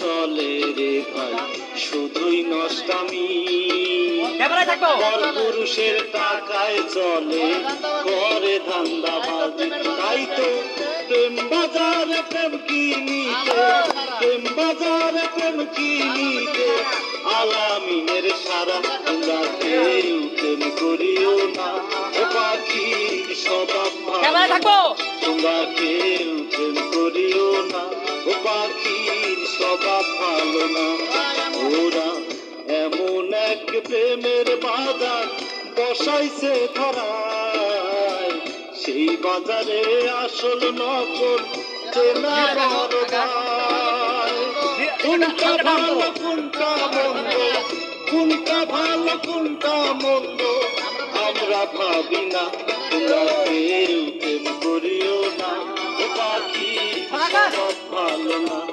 চলে রে ভাই শুধুই নষ্টামি। পুরুষের টাকায় চলে করে ধান্দা বাজি তাই তো প্রেম বাজারে প্রেম কিনিতে প্রেম বাজারে প্রেম কিনিতে আলামিনের সারা তোমরা কেউ প্রেম করিও না। ও পাখি থাকব তোমরা কেউ প্রেম করিও না। ও স্বভাব ভালো না। ওরা এমন এক প্রেমের বাজার বসাইছে ধরায়। সেই বাজারে আসল নকল চেনা বড় কোনটা ভালো কোনটা মন্দ কোনটা ভালো কোনটা মন্দ আমরা ভাবি না। তোমরা কেউ প্রেম করিও না। পাখি ভালো না।